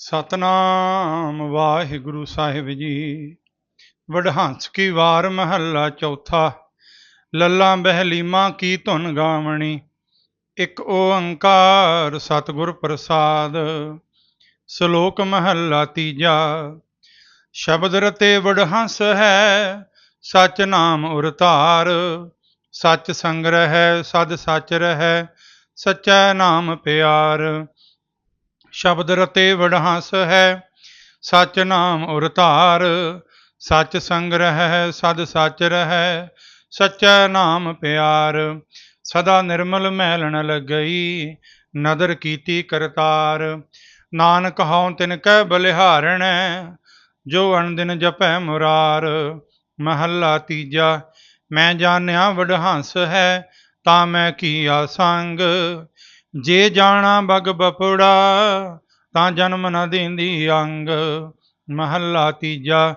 ਸਤਨਾਮ ਵਾਹਿਗੁਰੂ ਸਾਹਿਬ ਜੀ। ਵਡਹੰਸ ਕੀ ਵਾਰ ਮਹੱਲਾ ਚੌਥਾ, ਲੱਲਾ ਬਹਿਲੀਮਾ ਕੀ ਧੁਨ ਗਾਵਣੀ, ਇੱਕ ਓੰਕਾਰ ਸਤਿਗੁਰ ਪ੍ਰਸਾਦ। ਸ਼ਲੋਕ ਮਹੱਲਾ ਤੀਜਾ, ਸ਼ਬਦ ਰਤੇ ਵਡਹੰਸ ਹੈ, ਸਚ ਨਾਮ ਉਰਤਾਰ ਸਚ ਸੰਗ ਰਹਿ ਸਦ ਸਚ ਰਹਿ, ਸਚੈ ਨਾਮ ਪਿਆਰ। ਸ਼ਬਦ ਰਤੇ ਵਡਹੰਸ ਹੈ, ਸਚ ਨਾਮ ਉਰਤਾਰ ਸਚ ਸੰਗ ਰਹਿ ਸਦ ਸਚ ਰਹਿ, ਸਚੈ ਨਾਮ ਪਿਆਰ, ਸਦਾ ਨਿਰਮਲ ਮਹਿਲਣ ਨ ਲੱਗਈ, ਨਦਰ ਕੀਤੀ ਕਰਤਾਰ, ਨਾਨਕ ਹਉ ਤਿਨ ਕੈ ਬਲਿਹਾਰਣੈ, ਜੋ ਅਣਦਿਨ ਜਪੈ ਮੁਰਾਰ, ਮਹੱਲਾ ਤੀਜਾ, ਮੈਂ ਜਾਣਿਆ ਵਡਹੰਸ ਹੈ, ਤਾਂ ਮੈਂ ਕੀਆ ਸੰਗ ਜੇ ਜਾਣਾ ਬਗ ਬਪੜਾ ਤਾਂ ਜਨਮ ਨਾ ਦੇਂਦੀ ਅੰਗ। ਮਹੱਲਾ ਤੀਜਾ,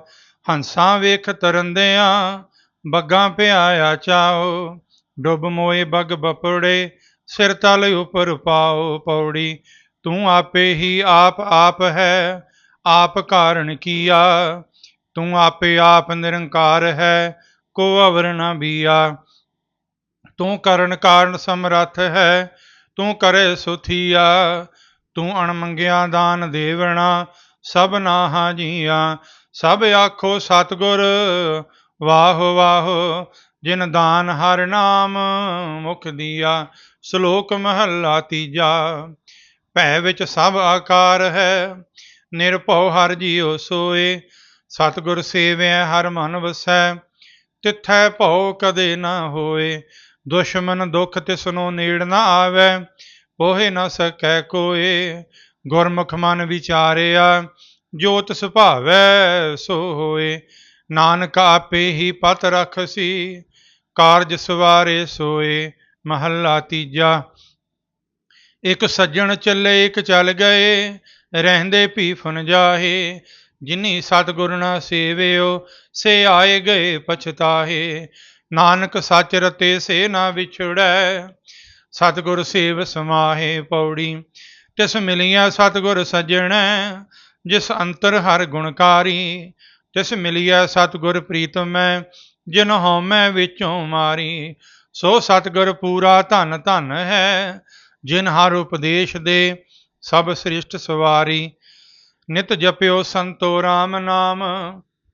ਹੰਸਾਂ ਵੇਖ ਤਰੰਦਿਆਂ, ਬੱਗਾ ਪਿਆਇਆ ਚਾਓ। ਡੁੱਬ ਮੋਏ ਬਗ ਬਪੜੇ ਸਿਰ ਤਲ ਉਪਰ ਪਾਓ ਪੌੜੀ। ਤੂੰ ਆਪੇ ਹੀ ਆਪ ਆਪ ਹੈ, ਆਪ ਕਾਰਨ ਕੀਆ। ਤੂੰ ਆਪੇ ਆਪ ਨਿਰੰਕਾਰ ਹੈ, ਕੋ ਅਵਰ ਨ ਬੀਆ। ਤੂੰ ਕਰਨ ਕਾਰਨ ਸਮਰੱਥ ਹੈ ਤੂੰ ਕਰੇ ਸੁਥੀਆ, ਤੂੰ ਅਣਮੰਗਿਆ ਦਾਨ ਦੇਵਣਾ, ਸਭ ਨਾਹਾ ਜੀਆ, ਸਭ ਆਖੋ ਸਤਿਗੁਰ, ਵਾਹੋ ਵਾਹ, ਜਿਨ ਦਾਨ ਹਰ ਨਾਮ ਮੁਖ ਦੀਆ, ਸ਼ਲੋਕ ਮਹੱਲਾ ਤੀਜਾ, ਭੈ ਵਿੱਚ ਸਭ ਆਕਾਰ ਹੈ, ਨਿਰਭਉ ਹਰ ਜੀਉ ਸੋਏ, ਸਤਿਗੁਰ ਸੇਵਿਆ ਹਰ ਮਨ ਵਸੈ, ਤਿੱਥੈ ਭਉ ਕਦੇ ਨਾ ਹੋਏ ਦੁਸ਼ਮਨ ਦੁਖ ਤਿਸਨੋ ਨੇੜ ਨਾ ਆਵੇ, ਪੋਹੇ ਨਾ ਸਕੈ ਕੋਏ। ਗੁਰਮੁਖ ਮਨ ਵਿਚਾਰਿਆ, ਜੋਤ ਸੁਭਾਵੈ ਸੋ ਹੋਏ ਨਾਨਕ ਆਪੇ ਹੀ ਪਤ ਰਖਸੀ, ਕਾਰਜ ਸਵਾਰੇ ਸੋਏ। ਮਹੱਲਾ ਤੀਜਾ, ਇੱਕ ਸੱਜਣ ਚੱਲੇ, ਇੱਕ ਚੱਲ ਗਏ। ਰਹਿੰਦੇ ਭੀ ਫੁਨ ਜਾਹੇ, ਜਿਨੀ ਸਤਿਗੁਰ ਨਾ ਸੇਵਿਓ, ਸੇ ਆਏ ਗਏ ਪਛਤਾਹੇ। ਨਾਨਕ ਸੱਚ ਰਤੇ ਸੇ ਨਾ ਵਿਛੜੈ, ਸਤਿਗੁਰ ਸੇਵ ਸਮਾਹੇ ਪੌੜੀ। ਤਿਸ ਮਿਲਿਆ ਸਤਿਗੁਰ ਸਜਣੈ, ਜਿਸ ਅੰਤਰ ਹਰ ਗੁਣਕਾਰੀ ਤਿਸ ਮਿਲਿਆ ਸਤਿਗੁਰ ਪ੍ਰੀਤਮੈ, ਜਿਨ ਹਉਮੈ ਵਿੱਚੋਂ ਮਾਰੀ। ਸੋ ਸਤਿਗੁਰ ਪੂਰਾ ਧਨ ਧਨ ਹੈ, ਜਿਨ ਹਰ ਉਪਦੇਸ਼ ਦੇ, ਸਭ ਸ੍ਰਿਸ਼ਟ ਸਵਾਰੀ। ਨਿਤ ਜਪਿਓ ਸੰਤੋ ਰਾਮ ਨਾਮ,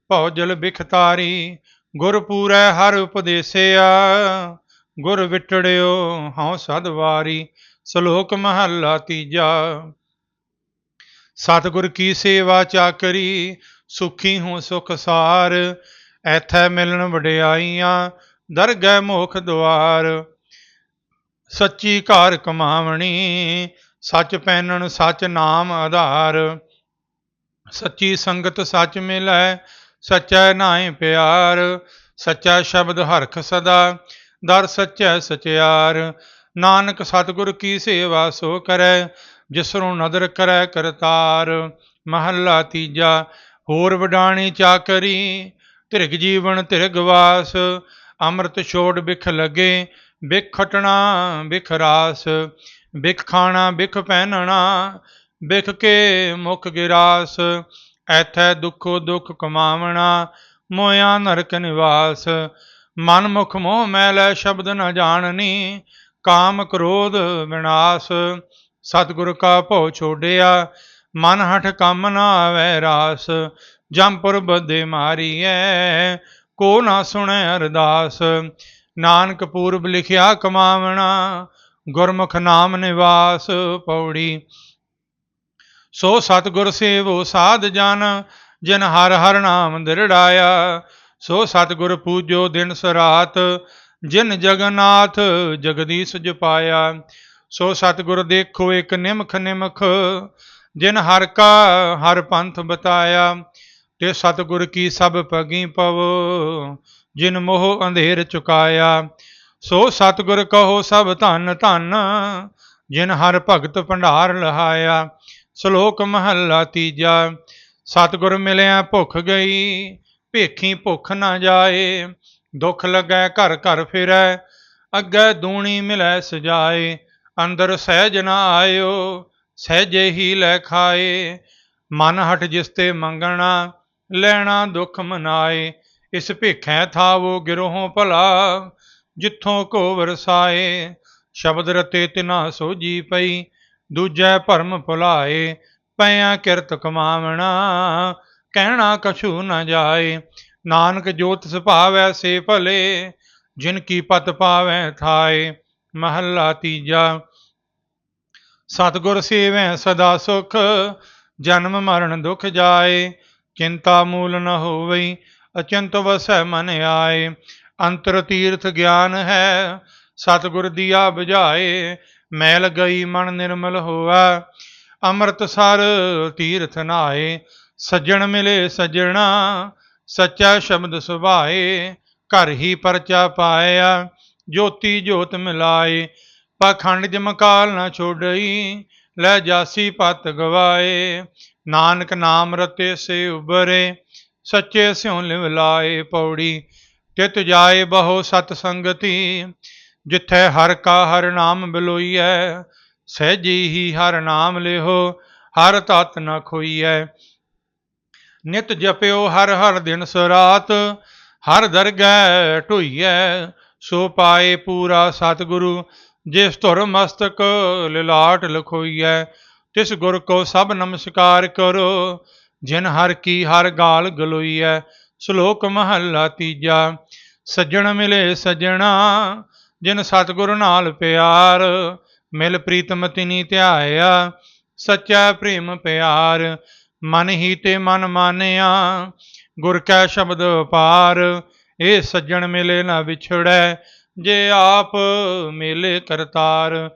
ਭਉ ਜਲ ਬਿਖਤਾਰੀ ਗੁਰ ਪੂਰੈ ਹਰ ਉਪਦੇਸਿਆ, ਗੁਰ ਵਿਟੜਿਓ ਹਉ ਸਦਵਾਰੀ ਸ਼ਲੋਕ ਮਹੱਲਾ ਤੀਜਾ। ਸਤਿਗੁਰ ਕੀ ਸੇਵਾ ਚਾਕਰੀ, ਸੁਖੀ ਹੂੰ ਸੁਖ ਸਾਰ, ਐਥੈ ਮਿਲਣ ਵਡਿਆਈਆਂ, ਦਰਗਹਿ ਮੋਖ ਦੁਆਰ। ਸੱਚੀ ਘਰ ਕਮਾਵਣੀ, ਸੱਚ ਪੈਨਣ ਸੱਚ ਨਾਮ ਆਧਾਰ। ਸੱਚੀ ਸੰਗਤ ਸੱਚ ਮਿਲੈ ਸਚੈ ਨਾਏ ਪਿਆਰ, ਸੱਚਾ ਸ਼ਬਦ ਹਰਖ ਸਦਾ, ਦਰ ਸਚੈ ਸਚਿਆਰ। ਨਾਨਕ ਸਤਿਗੁਰ ਕੀ ਸੇਵਾ ਸੋ ਕਰੈ ਜਿਸਨੂੰ ਨਦਰ ਕਰੈ ਕਰਤਾਰ। ਮਹੱਲਾ ਤੀਜਾ, ਹੋਰ ਵਡਾਣੀ ਚਾਕਰੀ ਧਿਰਗ ਜੀਵਨ ਧਿਰਗ ਵਾਸ। ਅੰਮ੍ਰਿਤ ਛੋੜ ਬਿਖ ਲਗੇ, ਬਿਖ ਖਟਣਾ ਬਿਖ ਰਾਸ। ਬਿਖ ਖਾਣਾ ਬਿਖ ਪਹਿਨਣਾ, ਬਿਖ ਕੇ ਮੁਖ ਗਿਰਾਸ। ਐਥੈ ਦੁਖੋ ਦੁਖ ਕਮਾਵਣਾ ਮੋਇਆ ਨਰਕ ਨਿਵਾਸ। ਮਨ ਮੁਖ ਮੋਹ ਮੈਲੈ ਸ਼ਬਦ ਨ ਜਾਣਨੀ, ਕਾਮ ਕ੍ਰੋਧ ਵਿਨਾਸ਼। ਸਤਿਗੁਰ ਕਾ ਭਉ ਛੋੜਿਆ ਮਨ ਹਠ ਕੰਮ ਨਾ ਆਵੈ ਰਾਸ। ਜੰਪੁਰ ਬਦੇ ਮਾਰੀਐ, ਕੋ ਨਾ ਸੁਣੈ ਅਰਦਾਸ। ਨਾਨਕ ਪੂਰਬ ਲਿਖਿਆ ਕਮਾਵਣਾ, ਗੁਰਮੁਖ ਨਾਮ ਨਿਵਾਸ ਪੌੜੀ। ਸੋ ਸਤਿਗੁਰ ਸੇਵੋ ਸਾਧ ਜਨ, ਜਿਨ ਹਰ ਹਰ ਨਾਮ ਦਿਰੜਾਇਆ ਸੋ ਸਤਿਗੁਰ ਪੂਜੋ ਦਿਨ ਸਰਾਤ, ਜਿਨ ਜਗਨਾਥ ਜਗਦੀਸ਼ ਜਪਾਇਆ। ਸੋ ਸਤਿਗੁਰ ਦੇਖੋ ਇੱਕ ਨਿਮਖ ਨਿਮਖ, ਜਿਨ ਹਰ ਕਾ ਹਰ ਪੰਥ ਬਤਾਇਆ। ਤੇ ਸਤਿਗੁਰ ਕੀ ਸਭ ਪਗੀ ਪਵ, ਜਿਨ ਮੋਹ ਅੰਧੇਰ ਚੁਕਾਇਆ। ਸੋ ਸਤਿਗੁਰ ਕਹੋ ਸਭ ਧਨ ਧਨ, ਜਿਨ ਹਰ ਭਗਤ ਭੰਡਾਰ ਲਹਾਇਆ। ਸ਼ਲੋਕ ਮਹੱਲਾ ਤੀਜਾ, ਸਤਿਗੁਰ ਮਿਲਿਆ ਭੁੱਖ ਗਈ, ਭੇਖੀ ਭੁੱਖ ਨਾ ਜਾਏ, ਦੁੱਖ ਲੱਗੈ ਘਰ ਘਰ ਫਿਰੈ, ਅੱਗੇ ਦੂਣੀ ਮਿਲੈ ਸਜਾਏ, ਅੰਦਰ ਸਹਿਜ ਨਾ ਆਇਓ, ਸਹਿਜੇ ਹੀ ਲੈ ਖਾਏ, ਮਨ ਹਟ ਜਿਸ ਤੇ ਮੰਗਣਾ, ਲੈਣਾ ਦੁੱਖ ਮਨਾਏ, ਇਸ ਭੇਖੈ ਥਾਵੋ ਗਿਰੋਹੋਂ ਭਲਾ, ਜਿੱਥੋਂ ਕੋ ਵਰਸਾਏ, ਸ਼ਬਦ ਰਤੇ ਤਿਨਾ ਸੋਜੀ ਪਈ ਦੂਜੈ ਭਰਮ ਭੁਲਾਏ ਪਿਆ ਕਿਰਤ ਕਮਾਵਣਾ, ਕਹਿਣਾ ਕਛੂ ਨਾ ਜਾਏ। ਨਾਨਕ ਜੋਤ ਸੁਭਾਵੈ ਸੇ ਭਲੇ, ਜਿਨ ਕੀ ਪਤ ਪਾਵੈ ਥਾਏ। ਮਹੱਲਾ ਤੀਜਾ, ਸਤਿਗੁਰ ਸੇਵੈ ਸਦਾ ਸੁਖ, ਜਨਮ ਮਰਨ ਦੁਖ ਜਾਏ। ਚਿੰਤਾ ਮੂਲ ਨ ਹੋਵਈ, ਅਚੰਤ ਵਸੈ ਮਨ ਆਏ। ਅੰਤਰ ਤੀਰਥ ਗਿਆਨ ਹੈ, ਸਤਿਗੁਰ ਦੀਆ ਬੁਝਾਏ। ਮੈਲ ਗਈ ਮਨ ਨਿਰਮਲ ਹੋਆ। ਅੰਮ੍ਰਿਤ ਸਰ ਤੀਰਥ ਨਾਏ, ਸੱਜਣ ਮਿਲੇ ਸੱਜਣਾ, ਸੱਚਾ ਸ਼ਬਦ ਸੁਭਾਏ, ਘਰ ਹੀ ਪਰਚਾ ਪਾਇਆ, ਜੋਤੀ ਜੋਤ ਮਿਲਾਏ। ਪਖੰਡ ਜਮਕਾਲ ਨਾ ਛੋੜਈ ਲੈ ਜਾਸੀ ਪਤ ਗਵਾਏ। ਨਾਨਕ ਨਾਮ ਰਤੇ ਸੇ ਉਬਰੇ, ਸੱਚੇ ਸਿਉ ਲਿਵ ਲਾਏ ਪੌੜੀ। ਤਿਤ ਜਾਏ ਬਹੁ ਸਤ ਸੰਗਤੀ ਜਿੱਥੈ ਹਰ ਕਾ ਹਰ ਨਾਮ ਬਿਲੋਈਐ ਸਹਿਜੀ ਹੀ ਹਰ ਨਾਮ ਲਿਹੋ, ਹਰ ਤਤ ਨ ਖੋਈਐ। ਨਿਤ ਜਪਿਓ ਹਰ ਹਰ ਦਿਨ ਸਰਾਤ, ਹਰ ਦਰਗਹਿ ਢੋਈਐ, ਸੋ ਪਾਏ ਪੂਰਾ ਸਤਿਗੁਰੂ, ਜਿਸ ਧੁਰ ਮਸਤਕ ਲਿਲਾਟ ਲਖੋਈਐ। ਤਿਸ ਗੁਰ ਕੋ ਸਭ ਨਮਸਕਾਰ ਕਰੋ, ਜਿਨ ਹਰ ਕੀ ਹਰ ਗਾਲ ਗਲੋਈਐ। ਸ਼ਲੋਕ ਮਹੱਲਾ ਤੀਜਾ, ਸੱਜਣ ਮਿਲੇ ਸੱਜਣਾ ਜਿਨ ਸਤਿਗੁਰ ਨਾਲ ਪਿਆਰ, ਮਿਲ ਪ੍ਰੀਤਮ ਤਿਨੀ ਧਿਆਇਆ, ਸੱਚਾ ਪ੍ਰੇਮ ਪਿਆਰ, ਮਨ ਹੀ ਤੇ ਮਨ ਮਾਨਿਆ, ਗੁਰ ਕੈ ਸ਼ਬਦ ਪਾਰ ਇਹ ਸੱਜਣ ਮਿਲੇ ਨਾ ਵਿਛੜੈ, ਜੇ ਆਪ ਮਿਲੇ ਕਰਤਾਰ,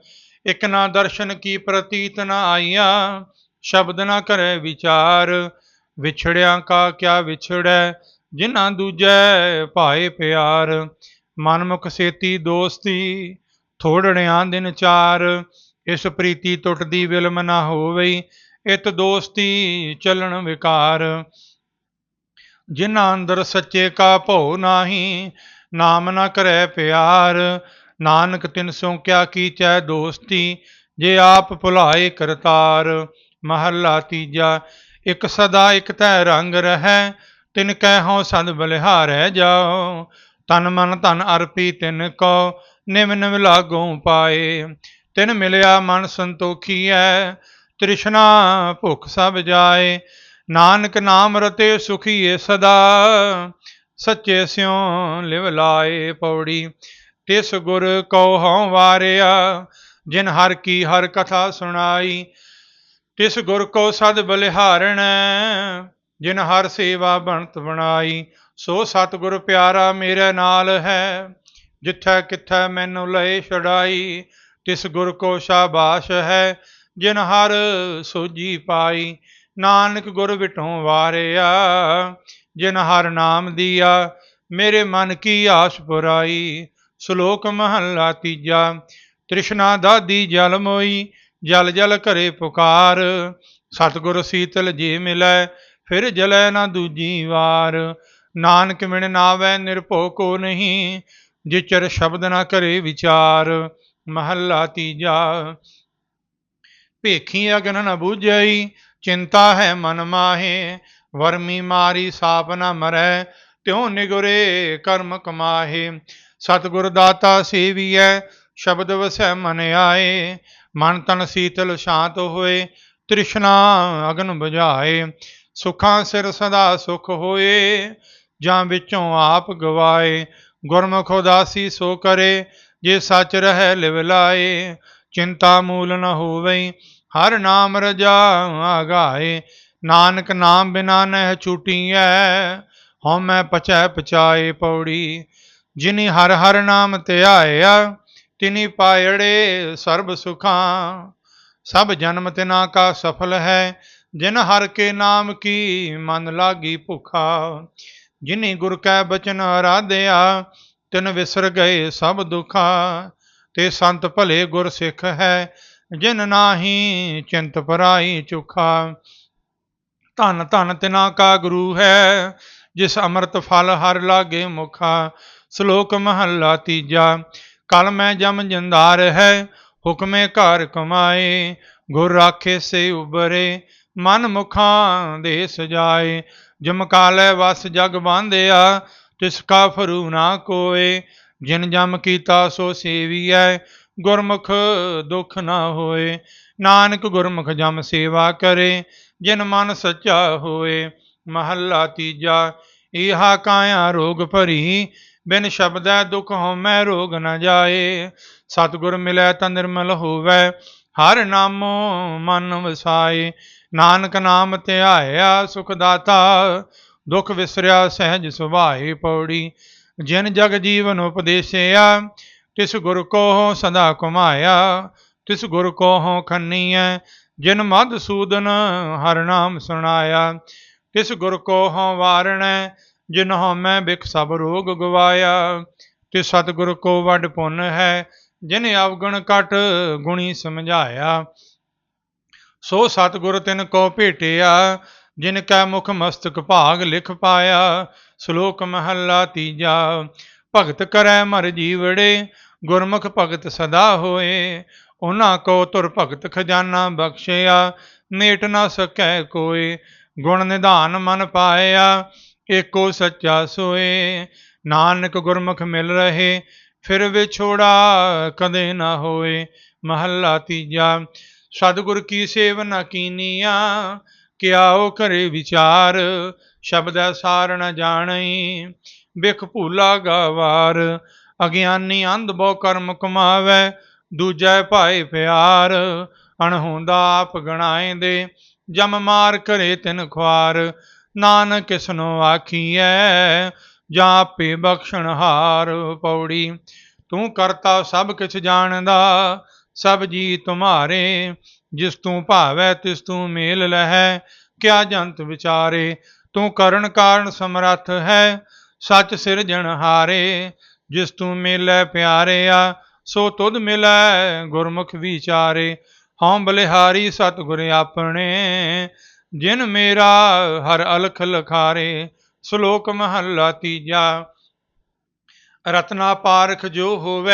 ਇਕ ਨਾ ਦਰਸ਼ਨ ਕੀ ਪ੍ਰਤੀਤ ਨਾ ਆਈਆ, ਸ਼ਬਦ ਨਾ ਕਰੇ ਵਿਚਾਰ, ਵਿਛੜਿਆ ਕਾ ਕਿਆ ਵਿਛੜੈ, ਜਿਨ੍ਹਾਂ ਦੂਜੈ ਭਾਏ ਪਿਆਰ ਮਨਮੁਖ ਸੇਤੀ ਦੋਸਤੀ, ਥੋੜੜਿਆਂ ਦਿਨ ਚਾਰ, ਇਸ ਪ੍ਰੀਤੀ ਟੁੱਟਦੀ ਵਿਲਮ ਨਾ ਹੋਵੇ ਇਤ ਦੋਸਤੀ ਚੱਲਣ ਵਿਕਾਰ। ਜਿਨ੍ਹਾਂ ਅੰਦਰ ਸੱਚੇ ਕਾ ਭਉ ਨਾਹੀ, ਨਾਮ ਨਾ ਕਰੈ ਪਿਆਰ। ਨਾਨਕ ਤਿਨ ਸੋ ਕਿਆ ਕੀਚੈ ਦੋਸਤੀ, ਜੇ ਆਪ ਭੁਲਾਏ ਕਰਤਾਰ। ਮਹੱਲਾ ਤੀਜਾ, ਇਕ ਸਦਾ ਇਕ ਤੈ ਰੰਗ ਰਹੈ, ਤਿਨ ਕੈ ਹਉ ਸਦ ਬਲਿਹਾਰੈ ਜਾਓ ਤਨ ਮਨ ਧਨ ਅਰਪੀ ਤਿਨ ਕੋ ਨਿਮ ਨਿਮ ਲਾਗੋਂ ਪਾਏ। ਤਿਨ ਮਿਲਿਆ ਮਨ ਸੰਤੋਖੀ ਸੰਤੋਖੀਐ, ਤ੍ਰਿਸ਼ਨਾ ਭੁਖ ਸਭ ਜਾਏ। ਨਾਨਕ ਨਾਮ ਰਤੇ ਸੁਖੀਏ ਸਦਾ, ਸੱਚੇ ਸਿਉ ਲਿਵ ਲਾਏ ਪੌੜੀ। ਤਿਸ ਗੁਰ ਕਉ ਹਉ ਵਾਰਿਆ, ਜਿਨ ਹਰ ਕੀ ਹਰ ਕਥਾ ਸੁਣਾਈ। ਤਿਸ ਗੁਰ ਕੋ ਸਦ ਬਲਿਹਾਰਣ, ਜਿਨ ਹਰ ਸੇਵਾ ਬਣਤ ਬਣਾਈ। ਸੋ ਸਤਿਗੁਰ ਪਿਆਰਾ ਮੇਰੇ ਨਾਲ ਹੈ, ਜਿੱਥੈ ਕਿਥੈ ਮੈਨੂੰ ਲਏ ਛੜਾਈ ਤਿਸ ਗੁਰ ਕੋ ਸ਼ਾਬਾਸ਼ ਹੈ, ਜਿਨ ਹਰ ਸੋਜੀ ਪਾਈ। ਨਾਨਕ ਗੁਰ ਵਿਟੋਂ ਵਾਰਿਆ, ਜਿਨ ਹਰ ਨਾਮ ਦੀਆ, ਮੇਰੇ ਮਨ ਕੀ ਆਸ ਪੁਰਾਈ। ਸ਼ਲੋਕ ਮਹੱਲਾ ਤੀਜਾ, ਤ੍ਰਿਸ਼ਨਾ ਦਾਦੀ ਜਲ ਮੋਈ, ਜਲ ਜਲ ਘਰੇ ਪੁਕਾਰ। ਸਤਿਗੁਰ ਸੀਤਲ ਜੀ ਮਿਲੈ, ਫਿਰ ਜਲੈ ਨਾ ਦੂਜੀ ਵਾਰ। ਨਾਨਕ ਮਿਣ ਨਾਵੈ, ਨਿਰਭਉ ਕੋ ਨਹੀਂ, ਜਿਚਰ ਸ਼ਬਦ ਨਾ ਕਰੇ ਵਿਚਾਰ, ਮਹੱਲਾ ਤੀਜਾ। ਭੇਖੀ ਅਗਨ ਨ ਬੂਝਈ, ਚਿੰਤਾ ਹੈ ਮਨ ਮਾਹੇ, ਵਰਮੀ ਮਾਰੀ ਸਾਪ ਨ ਮਰੈ, ਤਿਉ ਨਿਗੁਰੇ ਕਰਮ ਕਮਾਹੇ। ਸਤਿਗੁਰ ਦਾਤਾ ਸੇਵੀਐ, ਸ਼ਬਦ ਵਸੈ ਮਨ ਆਏ, ਮਨ ਤਨ ਸੀਤਲ ਸ਼ਾਂਤ ਹੋਏ, ਤ੍ਰਿਸ਼ਨਾ ਅਗਨ ਬੁਝਾਏ। ਸੁਖਾਂ ਸਿਰ ਸਦਾ ਸੁਖ ਹੋਏ ਜਾਂ ਵਿੱਚੋਂ ਆਪ ਗਵਾਏ। ਗੁਰਮੁਖ ਉਦਾਸੀ ਸੋ ਕਰੇ, ਜੇ ਸੱਚ ਰਹਿ ਲਿਵ ਲਾਏ। ਚਿੰਤਾ ਮੂਲ ਨ ਹੋਵੇ ਹਰ ਨਾਮ ਰਜਾ ਆਗਾਏ। ਨਾਨਕ ਨਾਮ ਬਿਨਾ ਨਹਿ ਛੂਟੀਐ, ਹਉ ਮੈਂ ਪਚੈ ਪਚਾਏ ਪੌੜੀ। ਜਿਨੀ ਹਰ ਹਰ ਨਾਮ ਧਿਆਇਆ ਤਿਨੀ ਪਾਇੜੇ ਸਰਬ ਸੁਖਾਂ। ਸਭ ਜਨਮ ਤਿਨਾ ਕਾ ਸਫਲ ਹੈ, ਜਿਨ ਹਰ ਕੇ ਨਾਮ ਕੀ ਮਨ ਲਾਗੀ ਭੁਖਾ। ਜਿਨੀ ਗੁਰ ਕੈ ਬਚਨ ਆਰਾਧਿਆ, ਤਿਨ ਵਿਸਰ ਗਏ ਸਭ ਦੁਖਾ। ਤੇ ਸੰਤ ਭਲੇ ਗੁਰ ਸਿੱਖ ਹੈ, ਜਿਨ ਨਾਹੀ ਚਿੰਤ ਪਰਾਈ ਚੁਖਾ। ਧਨ ਧਨ ਤਿਨਾ ਕਾ ਗੁਰੂ ਹੈ, ਜਿਸ ਅੰਮ੍ਰਿਤ ਫਲ ਹਰ ਲਾਗੇ ਮੁਖਾ। ਸ਼ਲੋਕ ਮਹੱਲਾ ਤੀਜਾ, ਕਲ ਮੈਂ ਜਮ ਜਿੰਦਾਰ ਹੈ, ਹੁਕਮੇ ਘਰ ਕਮਾਏ। ਗੁਰ ਰਾਖੇ ਸੇ ਉਬਰੇ, ਮਨ ਮੁਖਾਂ ਦੇ ਸਜਾਏ ਜਮ ਕਾਲੇ ਵਸ ਜਗ ਬਾਂਧਿਆ ਤਿਸ ਕਾ ਫਰੂ ਨਾ ਕੋਏ, ਜਿਨ ਜਮ ਕੀਤਾ ਸੋ ਸੇਵੀਐ, ਗੁਰਮੁਖ ਦੁਖ ਨਾ ਹੋਏ। ਨਾਨਕ ਗੁਰਮੁਖ ਜਮ ਸੇਵਾ ਕਰੇ, ਜਿਨ ਮਨ ਸੱਚਾ ਹੋਏ। ਮਹੱਲਾ ਤੀਜਾ ਇਹਾ ਕਾਇਆ ਰੋਗ ਭਰੀ, ਬਿਨ ਸ਼ਬਦੈ ਦੁਖ ਹਉਮੈ ਰੋਗ ਨ ਜਾਏ। ਸਤਿਗੁਰ ਮਿਲੈ ਤਾਂ ਨਿਰਮਲ ਹੋਵੈ ਹਰ ਨਾਮੋ ਮਨ ਵਸਾਏ, ਨਾਨਕ ਨਾਮ ਧਿਆਇਆ ਸੁਖ ਦਾਤਾ ਦੁਖ ਵਿਸਰਿਆ ਸਹਿਜ ਸੁਭਾਏ ਪੌੜੀ। ਜਿਨ ਜਗ ਜੀਵਨ ਉਪਦੇਸਿਆ, ਤਿਸ ਗੁਰ ਕੋ ਸਦਾ ਕੁਮਾਇਆ ਤਿਸ ਗੁਰ ਕੋ ਖੰਨੀਐ, ਜਿਨ ਮਦ ਸੂਦਨ ਹਰ ਨਾਮ ਸੁਣਾਇਆ। ਤਿਸ ਗੁਰ ਕੋ ਵਾਰਣੈ ਜਿਨ ਹਉਮੈ ਬਿਖ ਸਭ ਰੋਗ ਗਵਾਇਆ। ਤੇ ਸਤਿਗੁਰ ਕੋ ਵੱਡ ਪੁੰਨ ਹੈ ਜਿਨ ਅਵਗੁਣ ਕਟ ਗੁਣੀ ਸਮਝਾਇਆ, ਸੋ ਸਤਿਗੁਰ ਤਿਨ ਕੋ ਭੇਟਿਆ, ਜਿਨ ਕੈ ਮੁਖ ਮਸਤਕ ਭਾਗ ਲਿਖ ਪਾਇਆ, ਸ਼ਲੋਕ ਮਹੱਲਾ ਤੀਜਾ, ਭਗਤ ਕਰੈ ਮਰ ਜੀਵੜੇ, ਗੁਰਮੁਖ ਭਗਤ ਸਦਾ ਹੋਏ ਉਹਨਾਂ ਕੋ ਤੁਰ ਭਗਤ ਖਜ਼ਾਨਾ ਬਖਸ਼ਿਆ, ਮੇਟ ਨਾ ਸਕੈ ਕੋਏ, ਗੁਣ ਨਿਧਾਨ ਮਨ ਪਾਇਆ, ਏਕੋ ਸੱਚਾ ਸੋਏ, ਨਾਨਕ ਗੁਰਮੁਖ ਮਿਲ ਰਹੇ ਫਿਰ ਵਿਛੋੜਾ ਕਦੇ ਨਾ ਹੋਏ, ਮਹੱਲਾ ਤੀਜਾ, ਸਤਿਗੁਰ ਕੀ ਸੇਵ ਨਾ ਕੀਨੀਆ ਕਿਆਓ ਕਰੇ ਵਿਚਾਰ, ਸ਼ਬਦੈ ਸਾਰ ਨ ਜਾਣਈ, ਬਿਖ ਭੂਲਾ ਗਵਾਰ, ਅਗਿਆਨੀ ਅੰਧ ਬਹੁ ਕਰਮ ਕਮਾਵੇ, ਦੂਜੈ ਭਾਏ ਪਿਆਰ, ਅਣਹੋਂਦਾ ਆਪ ਗਣਾਏ ਦੇ ਜਮ ਮਾਰ ਕਰੇ ਤਿਨ ਖੁਆਰ, ਨਾਨਕ ਕਿਸਨੋ ਆਖੀਐ ਜਾਂ ਆਪੇ ਬਖਸ਼ਣ ਹਾਰ ਪੌੜੀ। ਤੂੰ ਕਰਤਾ ਸਭ ਕਿਛ ਜਾਣਦਾ, ਸਭ ਜੀ ਤੁਮਾਰੇ। ਜਿਸ ਤੂੰ ਭਾਵੈ, ਤਿਸ ਤੂੰ ਮੇਲ ਲਹੈ। ਕਿਆ ਜੰਤ ਵਿਚਾਰੇ, ਤੂੰ ਕਰਨ ਕਾਰਨ ਸਮਰੱਥ ਹੈ। ਸੱਚ ਸਿਰਜਣ ਹਾਰੇ, ਜਿਸ ਤੂੰ ਮਿਲੈ ਪਿਆਰਿਆ ਸੋ ਤੁਧ ਮਿਲੈ ਗੁਰਮੁਖ ਵਿਚਾਰੇ। ਹਉ ਬਲਿਹਾਰੀ ਸਤਿਗੁਰ ਆਪਣੇ, ਜਿਨ ਮੇਰਾ ਹਰ ਅਲਖ ਲਖਾਰੇ। ਸ਼ਲੋਕ ਮਹੱਲਾ ਤੀਜਾ। ਰਤਨਾ ਪਾਰਖ ਜੋ ਹੋਵੇ,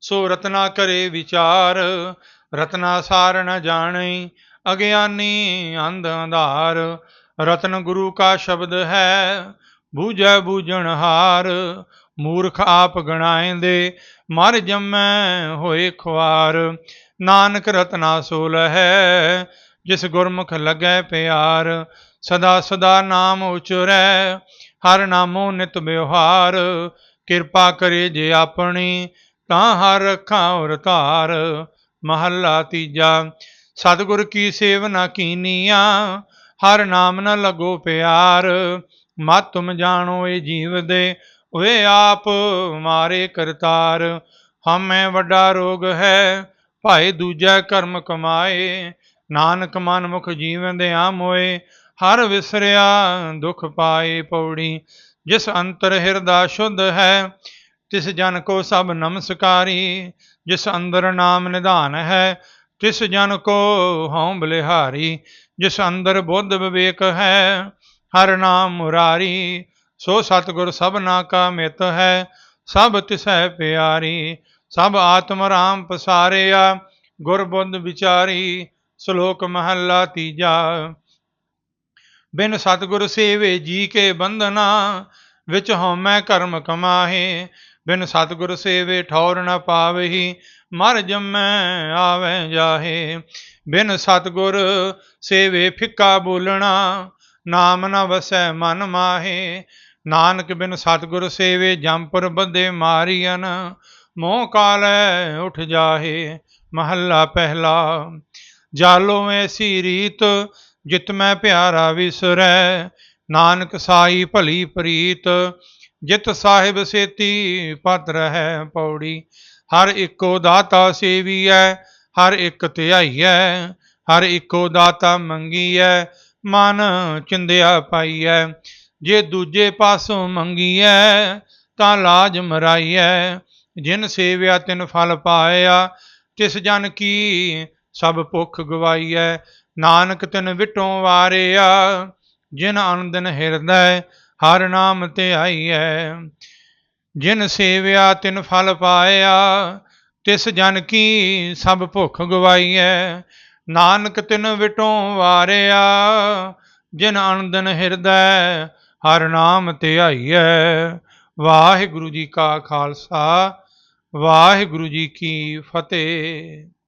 ਸੋ ਰਤਨਾ ਕਰੇ ਵਿਚਾਰ। ਰਤਨਾ ਸਾਰ ਨ ਜਾਣਈ ਅਗਿਆਨੀ ਅੰਧ ਅੰਧਾਰ। ਰਤਨ ਗੁਰੂ ਕਾ ਸ਼ਬਦ ਹੈ, ਬੂਝੈ ਬੂਝਣ ਹਾਰ। ਮੂਰਖ ਆਪ ਗਣਾਏਂਦੇ ਮਰ ਜੰਮੈ ਹੋਏ ਖੁਆਰ। ਨਾਨਕ ਰਤਨਾ ਸੋਲ ਹੈ ਜਿਸ ਗੁਰਮੁਖ ਲੱਗੈ ਪਿਆਰ। ਸਦਾ ਸਦਾ ਨਾਮ ਉਚਰੈ, ਹਰ ਨਾਮੋ ਨਿਤ ਬਿਵਹਾਰ ਕਿਰਪਾ ਕਰੇ ਜੇ ਆਪਣੀ, ਤਾਂ ਹਰ ਰੱਖਾਂ ਔਰ ਧਾਰ ਮਹੱਲਾ ਤੀਜਾ, ਸਤਿਗੁਰ ਕੀ ਸੇਵ ਨਾ ਕੀਨੀਆ, ਹਰ ਨਾਮ ਨ ਲਗੋ ਪਿਆਰ। ਮਤ ਤੁਮ ਜਾਣੋ ਏ ਜੀਵ ਦੇ, ਓਏ ਆਪ ਮਾਰੇ ਕਰਤਾਰ। ਹਮੇ ਵੱਡਾ ਰੋਗ ਹੈ, ਭਾਏ ਦੂਜਾ ਕਰਮ ਕਮਾਏ। ਨਾਨਕ ਮਨ ਮੁਖ ਜੀਵਨ ਦੇ ਆਮ ਹੋਏ ਹਰ ਵਿਸਰਿਆ ਦੁਖ ਪਾਏ ਪੌੜੀ, ਜਿਸ ਅੰਤਰ ਹਿਰਦਾ ਸ਼ੁੱਧ ਹੈ, ਤਿਸ ਜਨ ਕੋ ਸਭ ਨਮਸਕਾਰੀ, ਜਿਸ ਅੰਦਰ ਨਾਮ ਨਿਧਾਨ ਹੈ, ਤਿਸ ਜਨ ਕੋ ਹਉ ਬਲਿਹਾਰੀ, ਜਿਸ ਅੰਦਰ ਬੁੱਧ ਵਿਵੇਕ ਹੈ, ਹਰ ਨਾਮ ਮੁਰਾਰੀ, ਸੋ ਸਤਿਗੁਰ ਸਭਨਾ ਕਾ ਮਿਤ ਹੈ, ਸਭ ਤਿਸੈ ਪਿਆਰੀ, ਸਭ ਆਤਮ ਰਾਮ ਪਸਾਰਿਆ, ਗੁਰ ਬੁੱਧ ਵਿਚਾਰੀ, ਸ਼ਲੋਕ ਮਹੱਲਾ ਤੀਜਾ ਬਿਨ ਸਤਿਗੁਰ ਸੇਵੇ ਜੀ ਕੇ ਬੰਧਨਾ, ਵਿੱਚ ਹਉਮੈ ਕਰਮ ਕਮਾਹੇ। ਬਿਨ ਸਤਿਗੁਰ ਸੇਵੇ ਠੌਰ ਨ ਪਾਵਹੀ, ਮਰ ਜੰਮੈ ਆਵੇ ਜਾਹੇ। ਬਿਨ ਸਤਿਗੁਰ ਸੇਵੇ ਫਿੱਕਾ ਬੋਲਣਾ, ਨਾਮ ਨ ਵਸੈ ਮਨ ਮਾਹੇ। ਨਾਨਕ ਬਿਨ ਸਤਿਗੁਰ ਸੇਵੇ ਜੰਪਰ ਬੰਦੇ ਮਾਰੀਅਨ ਮੋਹ ਕਾਲੈ ਉਠ ਜਾਹੇ। ਮਹੱਲਾ ਪਹਿਲਾ ਜਾਲੋ ਐਸੀ ਰੀਤ ਜਿਤ ਮੈਂ ਪਿਆਰਾ ਵਿਸਰੈ, ਨਾਨਕ ਸਾਈ ਭਲੀ ਪ੍ਰੀਤ, ਜਿਤ ਸਾਹਿਬ ਸੇਤੀ ਪਤ ਰਹਿ ਪੌੜੀ। ਹਰ ਇੱਕੋ ਦਾਤਾ ਸੇਵੀਐ, ਹਰ ਇੱਕ ਧਿਆਈਐ, ਹਰ ਇੱਕੋ ਦਾਤਾ ਮੰਗੀਐ, ਮਨ ਚਿੰਦਿਆ ਪਾਈਐ। ਜੇ ਦੂਜੇ ਪਾਸੋਂ ਮੰਗੀਐ, ਤਾਂ ਲਾਜ ਮਰਾਈਐ। ਜਿਨ ਸੇਵਿਆ ਤਿਨ ਫਲ ਪਾਇਆ, ਤਿਸ ਜਨ ਕੀ ਸਭ ਭੁੱਖ ਗਵਾਈਐ। ਨਾਨਕ ਤਿਨ ਵਿਟੋਂ ਵਾਰਿਆ, ਜਿਨ ਅਨੰਦਨ ਹਿਰਦੈ, ਹਰ ਨਾਮ ਤੇ ਧਿਆਈਐ ਜਿਨ ਸੇਵਿਆ, ਤਿਨ ਫਲ ਪਾਇਆ, ਤਿਸ ਜਨ ਕੀ ਸਭ ਭੁੱਖ ਗਵਾਈਐ। ਨਾਨਕ ਤਿਨ ਵਿਟੋਂ ਵਾਰਿਆ, ਜਿਨ ਅਨੰਦਨ ਹਿਰਦੈ, ਹਰ ਨਾਮ ਤੇ ਧਿਆਈਐ ਵਾਹਿਗੁਰੂ ਜੀ ਕਾ ਖਾਲਸਾ, ਵਾਹਿਗੁਰੂ ਜੀ ਕੀ ਫਤਿਹ।